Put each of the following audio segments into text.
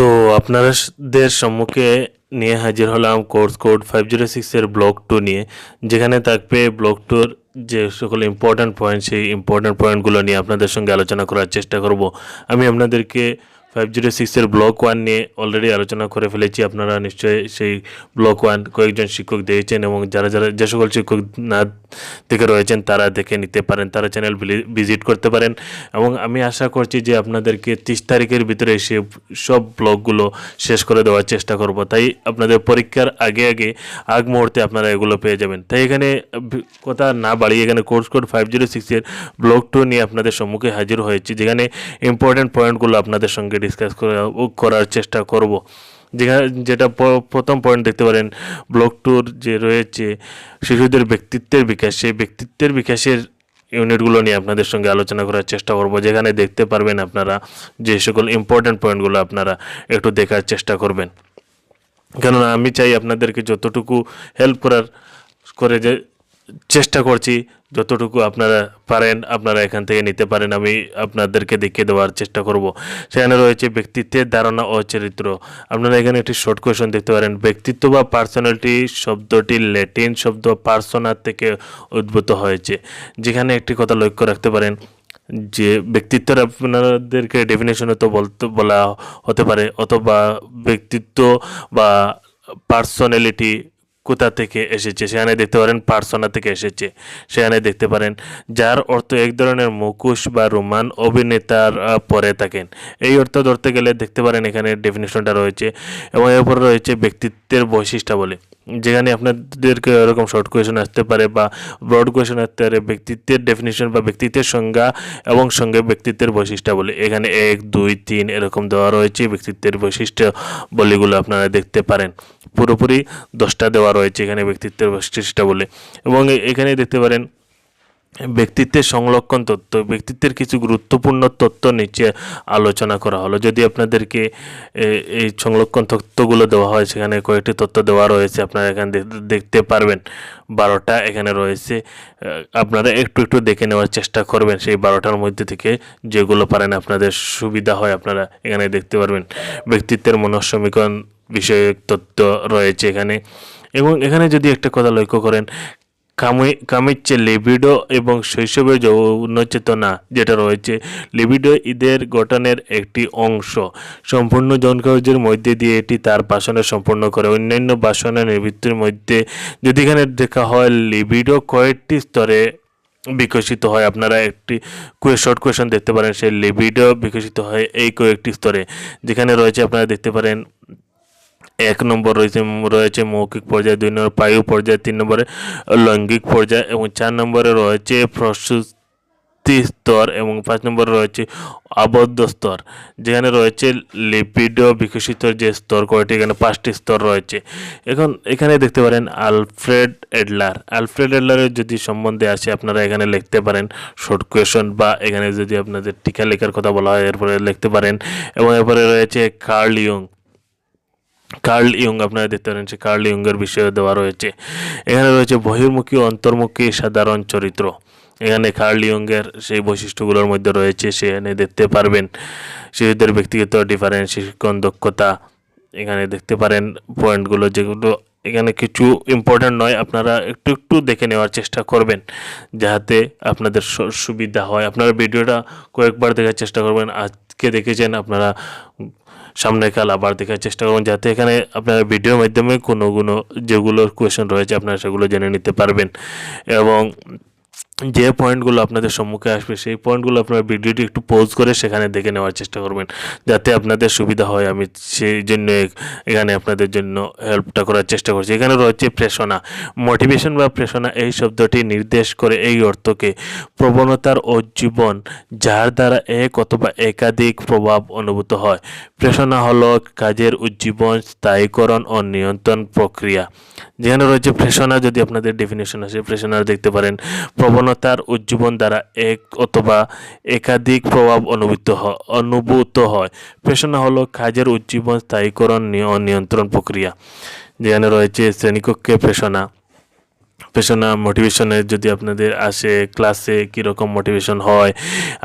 তো আপনাদের সম্মুখে নিয়ে হাজির হলাম কোর্স কোড ফাইভ জিরো সিক্সের ব্লক টু নিয়ে, যেখানে থাকবে ব্লক টুর যে সকল ইম্পর্ট্যান্ট পয়েন্ট সেই ইম্পর্ট্যান্ট পয়েন্টগুলো নিয়ে আপনাদের সঙ্গে আলোচনা করার চেষ্টা করব। আমি আপনাদেরকে ফাইভ জিরো সিক্সের ব্লক ওয়ান নিয়ে অলরেডি আলোচনা করে ফেলেছি। আপনারা নিশ্চয়ই সেই ব্লক ওয়ান কয়েকজন শিক্ষক দিয়েছেন এবং যারা যারা যে সকল শিক্ষক না দেখে রয়েছেন, তারা দেখে নিতে পারেন, তারা চ্যানেল ভিজিট করতে পারেন। এবং আমি আশা করছি যে আপনাদেরকে তিরিশ তারিখের ভিতরে সে সব ব্লগগুলো শেষ করে দেওয়ার চেষ্টা করব। তাই আপনাদের পরীক্ষার আগে আগে আগ মুহূর্তে আপনারা এগুলো পেয়ে যাবেন। তাই এখানে কথা না বাড়িয়ে এখানে কোর্স কোড ফাইভ জিরো সিক্সের ব্লগ টু নিয়ে আপনাদের সম্মুখে হাজির হয়েছি, যেখানে ইম্পর্ট্যান্ট পয়েন্টগুলো আপনাদের সঙ্গে ডিসকাস করার চেষ্টা করব। যেখানে যেটা প্রথম পয়েন্ট দেখতে পারেন ব্লক টুর যে রয়েছে, শিশুদের ব্যক্তিত্বের বিকাশ, সেই ব্যক্তিত্বের বিকাশের ইউনিটগুলো নিয়ে আপনাদের সঙ্গে আলোচনা করার চেষ্টা করব। যেখানে দেখতে পারবেন আপনারা যে সকল ইম্পর্ট্যান্ট পয়েন্টগুলো আপনারা একটু দেখার চেষ্টা করবেন। কেননা, আমি চাই আপনাদেরকে যতটুকু হেল্প করার, করে যে, চেষ্টা করছি যতটুকু আপনারা পারেন, আপনারা এখান থেকে নিতে পারেন। আমি আপনাদেরকে দেখিয়ে দেওয়ার চেষ্টা করব। সেখানে রয়েছে ব্যক্তিত্বের ধারণা ও চরিত্র। আপনারা এখানে একটি শর্ট কোয়েশন দেখতে পারেন। ব্যক্তিত্ব বা পার্সোনালিটি শব্দটি ল্যাটিন শব্দ পার্সোনার থেকে উদ্ভূত হয়েছে। যেখানে একটি কথা লক্ষ্য রাখতে পারেন, যে ব্যক্তিত্বের আপনাদেরকে ডেফিনেশনে তো বলতে, বলা হতে পারে। অথবা ব্যক্তিত্ব বা পার্সোনালিটি কোথা থেকে এসেছে? সেখানে দেখতে পারেন পার্সোনা থেকে এসেছে। সেখানে দেখতে পারেন যার অর্থ এক ধরনের মুখোশ বা রোমান অভিনেতার পরে থাকেন। এই অর্থ ধরতে গেলে দেখতে পারেন এখানে ডেফিনেশনটা রয়েছে এবং এরপর রয়েছে ব্যক্তিত্বের বৈশিষ্ট্যাবলী যেখানে আপনাদেরকে এরকম শর্ট কোয়েশন আসতে পারে বা ব্রড কোয়েশন আসতে পারে, ব্যক্তিত্বের ডেফিনেশন বা ব্যক্তিত্বের সংজ্ঞা এবং সঙ্গে ব্যক্তিত্বের বৈশিষ্ট্যাবলী এখানে এক, দুই, তিন এরকম দেওয়া রয়েছে ব্যক্তিত্বের বৈশিষ্ট্য বলিগুলো আপনারা দেখতে পারেন। পুরোপুরি দশটা দেওয়া রয়েছে এখানে ব্যক্তিত্বের বৈশিষ্ট্যাবলী এবং এ- এখানে দেখতে পারেন, ব্যক্তিত্বের সংরক্ষণ তত্ত্ব, ব্যক্তিত্বের কিছু গুরুত্বপূর্ণ তথ্য নিচে আলোচনা করা হলো। যদি আপনাদেরকে এই সংরক্ষণ তথ্যগুলো দেওয়া হয়, সেখানে কয়েকটি তথ্য দেওয়া রয়েছে, আপনারা এখানে দেখতে পারবেন। বারোটা এখানে রয়েছে। আপনারা একটু একটু দেখে নেওয়ার চেষ্টা করবেন। সেই বারোটার মধ্যে থেকে যেগুলো পারেন, আপনাদের সুবিধা হয়, আপনারা এখানে দেখতে পারবেন। ব্যক্তিত্বের মনঃসমীকরণ বিষয়ক তথ্য রয়েছে এখানে। এবং এখানে যদি একটা কথা লক্ষ্য করেন, কামি কামিচ্ছে লিবিডো এবং শৈশবের যৌন চেতনা যেটা রয়েছে লিবিডো ঈদের গঠনের একটি অংশ। সম্পূর্ণ যৌনকার্যের মধ্যে দিয়ে এটি তার বাসনা সম্পূর্ণ করে। অন্যান্য বাসনা নিবৃত্তির মধ্যে যদি এখানে দেখা হয় লিবিডো কয়েকটি স্তরে বিকশিত হয়। আপনারা একটি শর্ট কোয়েশন দেখতে পারেন, সেই লিবিডো বিকশিত হয় এই কয়েকটি স্তরে। যেখানে রয়েছে, আপনারা দেখতে পারেন এক নম্বর রয়েছে রয়েছে মৌখিক পর্যায়ে, দুই নম্বর পায়ু পর্যায়ে, তিন নম্বরে লৈঙ্গিক পর্যায়ে এবং চার নম্বরে রয়েছে প্রসূতি স্তর এবং পাঁচ নম্বরে রয়েছে আবদ্ধ স্তর। যেখানে রয়েছে লিপিডো বিকশিত যে স্তর, কয়টি? এখানে পাঁচটি স্তর রয়েছে। এখন এখানে দেখতে পারেন আলফ্রেড এডলার। আলফ্রেড এডলারের যদি সম্বন্ধে আসে, আপনারা এখানে লিখতে পারেন শর্ট কোয়েশন বা এখানে যদি আপনাদের টিকা লেখার কথা বলা হয়, এরপরে লিখতে পারেন। এবং এরপরে রয়েছে কার্ল ইয়ং। কার্ল ইয়ং আপনারা দেখতে পারেন সে কার্ল ইয়ংয়ের বিষয়ে দেওয়া রয়েছে। এখানে রয়েছে বহির্মুখী অন্তর্মুখী সাধারণ চরিত্র। এখানে কার্ল ইয়ংয়ের সেই বৈশিষ্ট্যগুলোর মধ্যে রয়েছে, সেখানে দেখতে পারবেন শিশুদের ব্যক্তিগত ডিফারেন্স শিক্ষণ দক্ষতা। এখানে দেখতে পারেন পয়েন্টগুলো যেগুলো এখানে কিছু ইম্পর্ট্যান্ট নয়, আপনারা একটু একটু দেখে নেওয়ার চেষ্টা করবেন যাতে আপনাদের সুবিধা হয়। আপনারা ভিডিওটা কয়েকবার দেখার চেষ্টা করবেন। আজকে দেখেছেন আপনারা সামনে কাল আবার দেখার চেষ্টা করুন যাতে এখানে আপনার ভিডিওর মাধ্যমে কোনো কোনো যেগুলো কোয়েশন রয়েছে আপনারা সেগুলো জেনে নিতে পারবেন। এবং যে পয়েন্টগুলো আপনাদের সম্মুখে আসবে, সেই পয়েন্টগুলো আপনারা ভিডিওটি একটু পোজ করে সেখানে দেখে নেওয়ার চেষ্টা করবেন। যাতে আপনাদের সুবিধা হয়, আমি সেই জন্য এখানে আপনাদের জন্য হেল্পটা করার চেষ্টা করছি। এখানে রয়েছে প্রেষণা। মোটিভেশন বা প্রেষণা এই শব্দটি নির্দেশ করে এই অর্থকে প্রবণতার উজ্জীবন যার দ্বারা এক অথবা একাধিক প্রভাব অনুভূত হয়। প্রেষণা হলো কাজের উজ্জীবন, স্থায়ীকরণ ও নিয়ন্ত্রণ প্রক্রিয়া। যেখানে রয়েছে প্রেষণা, যদি আপনাদের ডেফিনেশন আছে প্রেষণা দেখতে পারেন। প্রবণতার উজ্জীবন দ্বারা এক অথবা একাধিক প্রভাব অনুভূত হয় অনুভূত হয়। পেশনা হলো, কাজের উজ্জীবন স্থায়ীকরণ নিয়ন্ত্রণ প্রক্রিয়া। যেখানে রয়েছে শ্রেণীকক্ষে প্রেষণা পেশনা মোটিভেশনে যদি আপনাদের আসে ক্লাসে কীরকম মোটিভেশন হয়,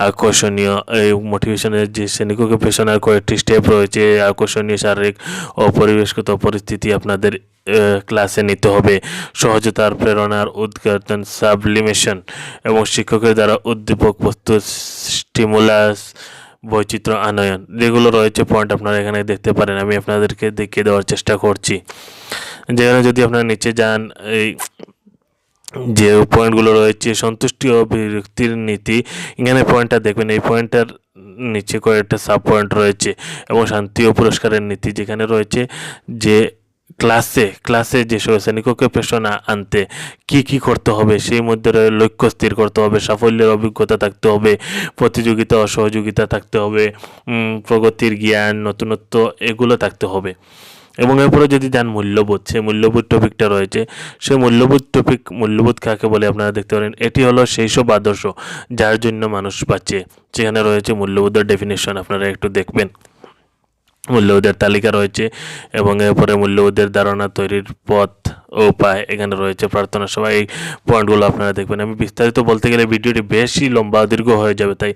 আকর্ষণীয়, এই মোটিভেশনের যে শ্রেণীকক্ষ পেশনার কয়েকটি স্টেপ রয়েছে, আকর্ষণীয় শারীরিক ও পরিবেশগত পরিস্থিতি আপনাদের ক্লাসে নিতে হবে। সহজতার প্রেরণার উদ্ঘাটন সাবলিমেশন এবং শিক্ষকের দ্বারা উদ্দীপক বস্তু স্টিমুলাস বৈচিত্র্য, আনয়ন, যেগুলো রয়েছে পয়েন্ট আপনারা এখানে দেখতে পারেন। আমি আপনাদেরকে দেখিয়ে দেওয়ার চেষ্টা করছি। যেখানে যদি আপনারা নিচে যান, এই যে পয়েন্টগুলো রয়েছে, সন্তুষ্টি ও নীতি, এখানে পয়েন্টটা দেখবেন, এই পয়েন্টটার নিচে কয়েকটা সাব পয়েন্ট রয়েছে এবং শান্তি ও পুরস্কারের নীতি যেখানে রয়েছে যে ক্লাসে ক্লাসে যে শ্রেণীকক্ষে পেশনা আনতে কি কি করতে হবে, সেই মধ্যে লক্ষ্য স্থির করতে হবে, সাফল্যের অভিজ্ঞতা থাকতে হবে, প্রতিযোগিতা ও সহযোগিতা থাকতে হবে প্রগতির জ্ঞান, নতুনত্ব, এগুলো থাকতে হবে। এবং এরপরে যদি যান মূল্যবোধ, সেই মূল্যবোধ টপিকটা রয়েছে। সেই মূল্যবোধ টপিক মূল্যবোধ কাকে বলে আপনারা দেখতে পারেন? এটি হলো সেই সব আদর্শ যার জন্য মানুষ বাঁচে। সেখানে রয়েছে মূল্যবোধের ডেফিনেশন আপনারা একটু দেখবেন। মূল্যবোধের তালিকা রয়েছে এবং এরপরে মূল্যবোধের ধারণা তৈরির পথ ও উপায় এখানে রয়েছে। প্রার্থনা সভা, এই পয়েন্টগুলো আপনারা দেখবেন। আমি বিস্তারিত বলতে গেলে ভিডিওটি বেশি লম্বা, দীর্ঘ হয়ে যাবে, তাই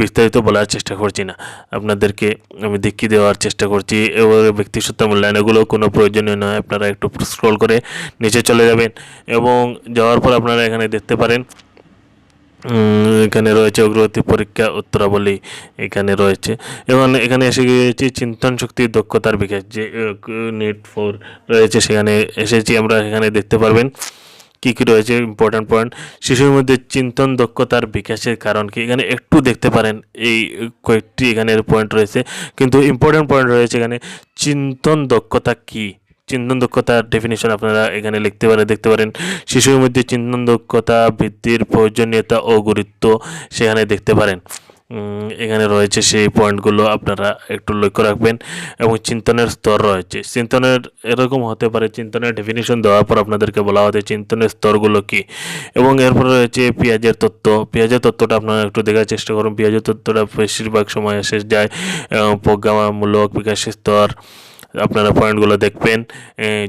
বিস্তারিত বলার চেষ্টা করছি না। আপনাদেরকে আমি দেখিয়ে দেওয়ার চেষ্টা করছি। এবার ব্যক্তিসত্তা মূল্যায়ন এগুলো কোনো প্রয়োজনীয় নয়, আপনারা একটু স্ক্রল করে নিচে চলে যাবেন এবং যাওয়ার পর আপনারা এখানে দেখতে পারেন এখানে রয়েছে অগ্রগতি পরীক্ষা, উত্তরাবলী এখানে রয়েছে। এবং এখানে এসে গিয়েছি চিন্তন শক্তির দক্ষতার বিকাশ, যে নেট ফোর রয়েছে, সেখানে এসেছি আমরা এখানে দেখতে পারবেন কী কী রয়েছে ইম্পর্ট্যান্ট পয়েন্ট শিশুর মধ্যে চিন্তন দক্ষতার বিকাশের কারণ কি, এখানে একটু দেখতে পারেন, এই কয়েকটি এখানে পয়েন্ট রয়েছে। কিন্তু ইম্পর্ট্যান্ট পয়েন্ট রয়েছে এখানে, চিন্তন দক্ষতা কী? চিন্তন দক্ষতার ডেফিনেশন আপনারা এখানে লিখতে পারেন, দেখতে পারেন। শিশুর মধ্যে চিন্তন দক্ষতা বৃদ্ধির প্রয়োজনীয়তা ও গুরুত্ব সেখানে দেখতে পারেন। এখানে রয়েছে সেই পয়েন্টগুলো আপনারা একটু লক্ষ্য রাখবেন এবং চিন্তনের স্তর রয়েছে। চিন্তনের এরকম হতে পারে, চিন্তনের ডেফিনেশন দেওয়ার পর আপনাদেরকে বলা হতে চিন্তনের স্তরগুলো কি? এবং এরপরে রয়েছে পেঁয়াজের তত্ত্ব। পেঁয়াজের তত্ত্বটা আপনারা একটু দেখার চেষ্টা করুন। পেঁয়াজের তত্ত্বটা বেশিরভাগ সময় এসে যায় প্রজ্ঞামূলক বিকাশের স্তর। আপনারা পয়েন্টগুলো দেখবেন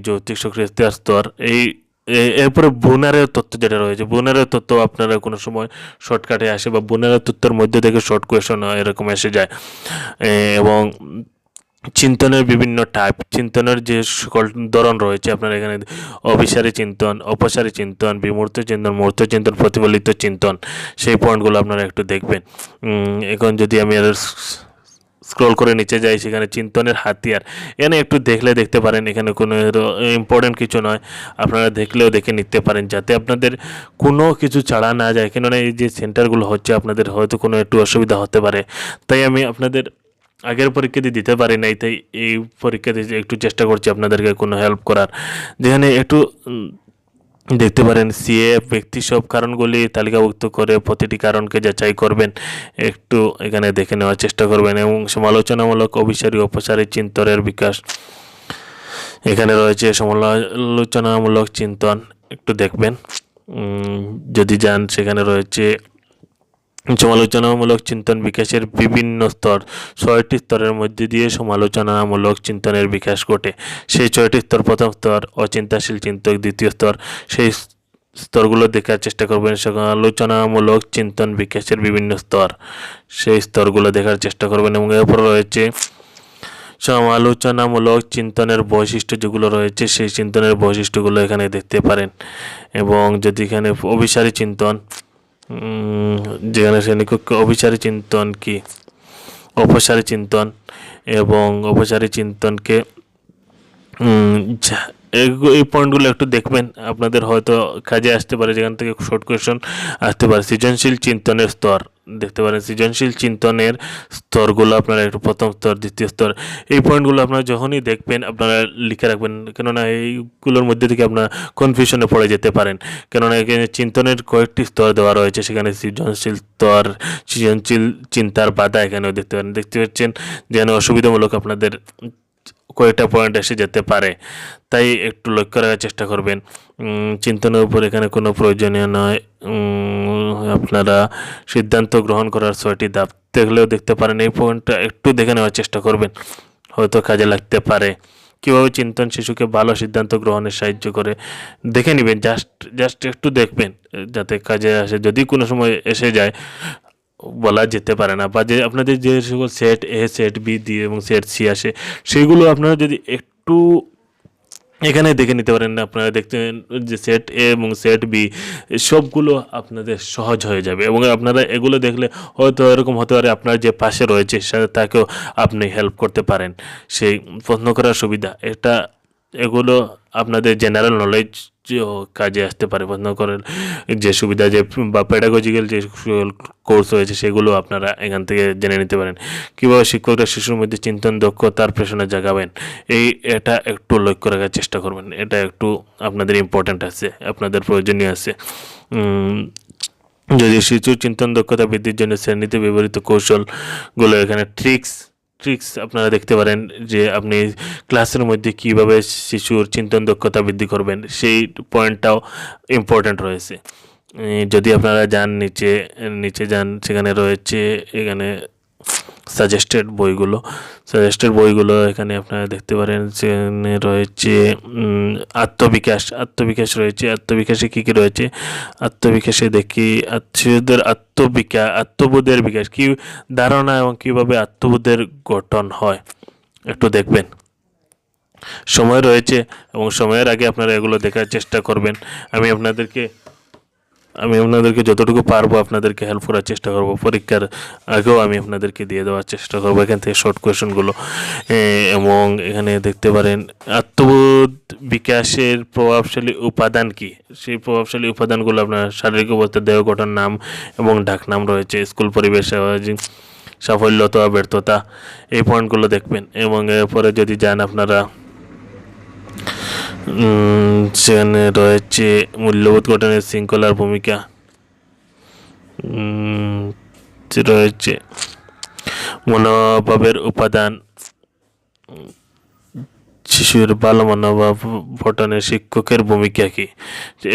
যৌক্তিক সক্রিয় স্তর, এই এরপরে বোনারের তথ্য যেটা রয়েছে বুনারের তথ্য আপনারা কোনো সময় শর্টকাটে আসে বা বুনারের তথ্যের মধ্যে থেকে শর্ট কোয়েশন এরকম এসে যায়। এবং চিন্তনের বিভিন্ন টাইপ চিন্তনের যে সকল ধরন রয়েছে, আপনার এখানে অবিসারী চিন্তন অপসারী চিন্তন, বিমূর্ত চিন্তন, মূর্ত চিন্তন, প্রতিফলিত চিন্তন, সেই পয়েন্টগুলো আপনারা একটু দেখবেন। এখন যদি আমি স্ক্রল করে নিচে যাই, সেখানে চিন্তনের হাতিয়ার। এখানে একটু দেখলে দেখতে পারেন, এখানে কোনো ইম্পর্টেন্ট কিছু নয়। আপনারা দেখলেও দেখে নিতে পারেন, যাতে আপনাদের কোনো কিছু ছাড়া না যায়। কেননা এই যে সেন্টারগুলো হচ্ছে, আপনাদের হয়তো কোনো একটু অসুবিধা হতে পারে। তাই আমি আপনাদের আগের পরীক্ষাতে দিতে পারি নাই, তাই এই পরীক্ষাতে একটু চেষ্টা করছি আপনাদেরকে কোনো হেল্প করার। যেখানে একটু দেখতে পারেন সিএফ ব্যক্তি সব কারণগুলি তালিকাভুক্ত করে প্রতিটি কারণকে যাচাই করবেন। একটু এখানে দেখে নেওয়ার চেষ্টা করবেন এবং সমালোচনামূলক অভিসারী অপসারী চিন্তনের বিকাশ। এখানে রয়েছে সমালোচনামূলক চিন্তন। একটু দেখবেন। যদি যান সেখানে রয়েছে সমালোচনামূলক চিন্তন বিকাশের বিভিন্ন স্তর ছয়টি স্তরের মধ্যে দিয়ে সমালোচনামূলক চিন্তনের বিকাশ ঘটে। সেই ছয়টি স্তর, প্রথম স্তর অচিন্তাশীল চিন্তক, দ্বিতীয় স্তর সেই স্তরগুলো দেখার চেষ্টা করবেন সমালোচনামূলক চিন্তন বিকাশের বিভিন্ন স্তর। সেই স্তরগুলো দেখার চেষ্টা করবেন এবং এরপর রয়েছে সমালোচনামূলক চিন্তনের বৈশিষ্ট্য যেগুলো রয়েছে, সেই চিন্তনের বৈশিষ্ট্যগুলো এখানে দেখতে পারেন। এবং যদি এখানে অভিসারী চিন্তন যেখানে শ্রেণীকক্ষ অভিচারী চিন্তন কি? অপসারী চিন্তন এবং অপসারী চিন্তনকে এই পয়েন্টগুলো একটু দেখবেন। আপনাদের হয়তো কাজে আসতে পারে, যেখান থেকে শর্ট কোয়েশন আসতে পারে। সৃজনশীল চিন্তনের স্তর, দেখতে পারেন। সৃজনশীল চিন্তনের স্তরগুলো আপনারা একটু প্রথম স্তর, দ্বিতীয় স্তর। এই পয়েন্টগুলো আপনারা যখনই দেখবেন, আপনারা লিখে রাখবেন। কেননা এইগুলোর মধ্যে থেকে আপনারা কনফিউশনে পড়ে যেতে পারেন। কেননা এখানে চিন্তনের কয়েকটি স্তর দেওয়া রয়েছে। সেখানে সৃজনশীল স্তর, সৃজনশীল চিন্তার বাধা এখানেও দেখতে পারেন। দেখতে পাচ্ছেন যেন অসুবিধামূলক আপনাদের কয়েকটা পয়েন্ট এসে যেতে পারে। তাই একটু লক্ষ্য রাখার চেষ্টা করবেন। চিন্তনের উপর এখানে কোনো প্রয়োজনীয় নয়। আপনারা সিদ্ধান্ত গ্রহণ করার ছয়টি ধাপ দেখলেও দেখতে পারেন। এই পয়েন্টটা একটু দেখে নেওয়ার চেষ্টা করবেন। হয়তো কাজে লাগতে পারে। কীভাবে চিন্তন শিশুকে ভালো সিদ্ধান্ত গ্রহণে সাহায্য করে, দেখে নেবেন। জাস্ট জাস্ট একটু দেখবেন, যাতে কাজে আসে। যদি কোনো সময় এসে যায় বলা যেতে পারে না বা যে আপনাদের যে সকল সেট এ সেট বি দিয়ে এবং সেট সি আসে সেইগুলো আপনারা যদি একটু এখানে দেখে নিতে পারেন, আপনারা দেখতেন যে সেট এ এবং সেট বি সবগুলো আপনাদের সহজ হয়ে যাবে এবং আপনারা এগুলো দেখলে হয়তো এরকম হতে পারে আপনার যে পাশে রয়েছে তাকেও আপনি হেল্প করতে পারেন। সেই প্রশ্ন করার সুবিধা, এটা এগুলো আপনাদের জেনারেল নলেজ কাজে আসতে পারে প্রশ্ন করার যে সুবিধা যে বা প্যাডাগজিক্যাল যে কোর্স রয়েছে, সেগুলো আপনারা এখান থেকে জেনে নিতে পারেন। কীভাবে শিক্ষকরা শিশুর মধ্যে চিন্তন দক্ষতার পেছনে জাগাবেন, এই এটা একটু লক্ষ্য রাখার চেষ্টা করবেন। এটা একটু আপনাদের ইম্পর্ট্যান্ট আছে, আপনাদের প্রয়োজনীয় আছে। যদি শিশুর চিন্তন, দক্ষতা বৃদ্ধির জন্য শ্রেণীতে ব্যবহৃত কৌশলগুলো এখানে ট্রিক্স ট্রিক্স আপনারা দেখতে পারেন যে আপনি ক্লাসের মধ্যে কীভাবে শিশুর চিন্তন দক্ষতা বৃদ্ধি করবেন, সেই পয়েন্টটাও ইম্পর্ট্যান্ট রয়েছে। যদি আপনারা যান নিচে নিচে যান, সেখানে রয়েছে, এখানে সাজেস্টেড বইগুলো। সাজেস্টেড বইগুলো এখানে আপনারা দেখতে পারেন সেখানে রয়েছে আত্মবিকাশ। আত্মবিকাশ রয়েছে। আত্মবিকাশে কী কী রয়েছে? আত্মবিকাশে দেখি শিশুদের আত্মবিকাশ আত্মবোধের বিকাশ। কী ধারণা এবং কীভাবে আত্মবোধের গঠন হয়? একটু দেখবেন। সময় রয়েছে এবং সময়ের আগে আপনারা এগুলো দেখার চেষ্টা করবেন। আমি আপনাদেরকে আমি আপনাদেরকে যতটুকু পারব আপনাদেরকে হেল্প করার চেষ্টা করব। পরীক্ষার আগেও আমি আপনাদেরকে দিয়ে দেওয়ার চেষ্টা করব। এখান থেকে শর্ট কোয়েশনগুলো এবং এখানে দেখতে পারেন, আত্মবোধ বিকাশের প্রভাবশালী উপাদান কি? সেই প্রভাবশালী উপাদানগুলো আপনার শারীরিক অবস্থা, দেহ গঠন, নাম এবং ডাকনাম রয়েছে। স্কুল পরিবেশ, সামাজিক সাফল্য ব্যর্থতা, এই পয়েন্টগুলো দেখবেন। এবং এরপরে যদি যান আপনারা সেখানে রয়েছে মূল্যবোধ গঠনের শৃঙ্খলার ভূমিকা। রয়েছে মনোভাবের উপাদান। শিশুর ভালো মনোভাব গঠনে শিক্ষকের ভূমিকা কি?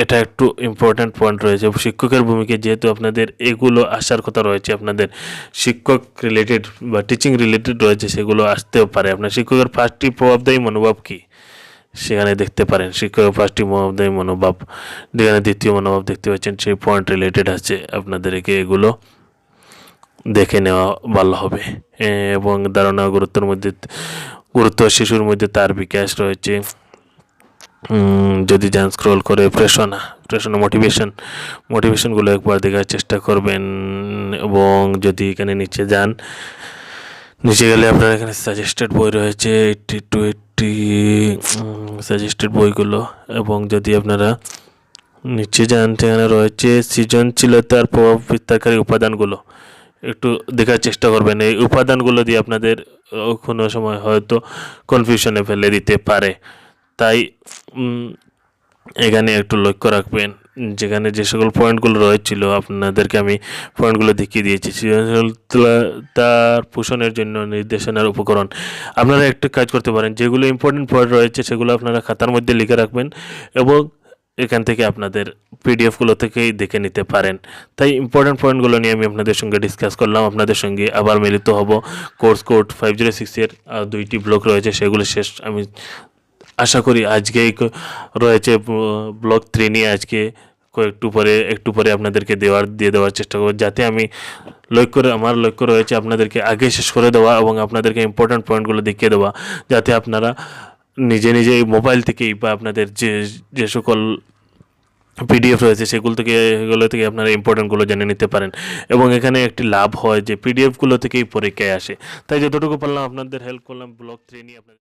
এটা একটু ইম্পর্ট্যান্ট পয়েন্ট রয়েছে। শিক্ষকের ভূমিকা যেহেতু আপনাদের এগুলো আসার কথা রয়েছে, আপনাদের শিক্ষক রিলেটেড বা টিচিং রিলেটেড রয়েছে, সেগুলো আসতেও পারে। আপনার শিক্ষকের ফার্স্টটি প্রভাবদায়ী মনোভাব কি? সেখানে দেখতে পারেন। শিক্ষকের ফার্স্টটি মনোভাবদায়ী মনোভাব। যেখানে দ্বিতীয় মনোভাব দেখতে পাচ্ছেন, সেই পয়েন্ট রিলেটেড আছে। আপনাদেরকে এগুলো দেখে নেওয়া ভালো হবে। এবং ধারণা গুরুত্বের মধ্যে, গুরুত্ব শিশুর মধ্যে তার বিকাশ রয়েছে। যদি যান স্ক্রল করে প্রেষণা প্রেষণা মোটিভেশন মোটিভেশনগুলো একবার দেখার চেষ্টা করবেন। এবং যদি এখানে নিচে যান নিচে গেলে আপনার এখানে সাজেস্টেড বই রয়েছে এইটটি টু এইটটি সাজেস্টেড বইগুলো এবং যদি আপনারা নিচে যান, সেখানে রয়েছে সৃজনশীলতার প্রভাব বিস্তারকারী উপাদানগুলো। একটু দেখার চেষ্টা করবেন, এই উপাদানগুলো দিয়ে আপনাদের কোনো সময় হয়তো কনফিউশনে ফেলে দিতে পারে। তাই এখানে একটু লক্ষ্য রাখবেন। যেখানে যে সকল পয়েন্টগুলো রয়েছিল, আপনাদেরকে আমি পয়েন্টগুলো দেখিয়ে দিয়েছি। তার পোষণের জন্য নির্দেশনার উপকরণ। আপনারা একটু কাজ করতে পারেন, যেগুলো ইম্পর্টেন্ট পয়েন্ট রয়েছে সেগুলো আপনারা খাতার মধ্যে লিখে রাখবেন এবং এখান থেকে আপনাদের পিডিএফগুলো থেকেই দেখে নিতে পারেন। তাই ইম্পর্টেন্ট পয়েন্টগুলো নিয়ে আমি আপনাদের সঙ্গে ডিসকাস করলাম। আপনাদের সঙ্গে আবার মিলিত হব। কোর্স কোড ফাইভ জিরো সিক্সের দুইটি ব্লক রয়েছে, সেগুলো শেষ আমি আশা করি আজকেই ক- রয়েছে ব্লক থ্রি নিয়ে আজকে কয়েকটু পরে, একটু পরে আপনাদেরকে দেওয়ার, দিয়ে দেওয়ার চেষ্টা করব। যাতে আমি লক্ষ্য আমার লক্ষ্য রয়েছে আপনাদেরকে আগে শেষ করে দেওয়া এবং আপনাদেরকে ইম্পর্ট্যান্ট পয়েন্টগুলো দেখিয়ে দেওয়া। যাতে আপনারা নিজে নিজে মোবাইল থেকেই বা আপনাদের যে যে সকল পিডিএফ রয়েছে সেগুলো থেকে এগুলো থেকে আপনারা ইম্পর্টেন্টগুলো জেনে নিতে পারেন। এবং এখানে একটি লাভ হয় যে পিডিএফগুলো থেকেই পরীক্ষায় আসে। তাই যতটুকু পারলাম আপনাদের হেল্প করলাম ব্লগ থ্রি নিয়ে আপনাদের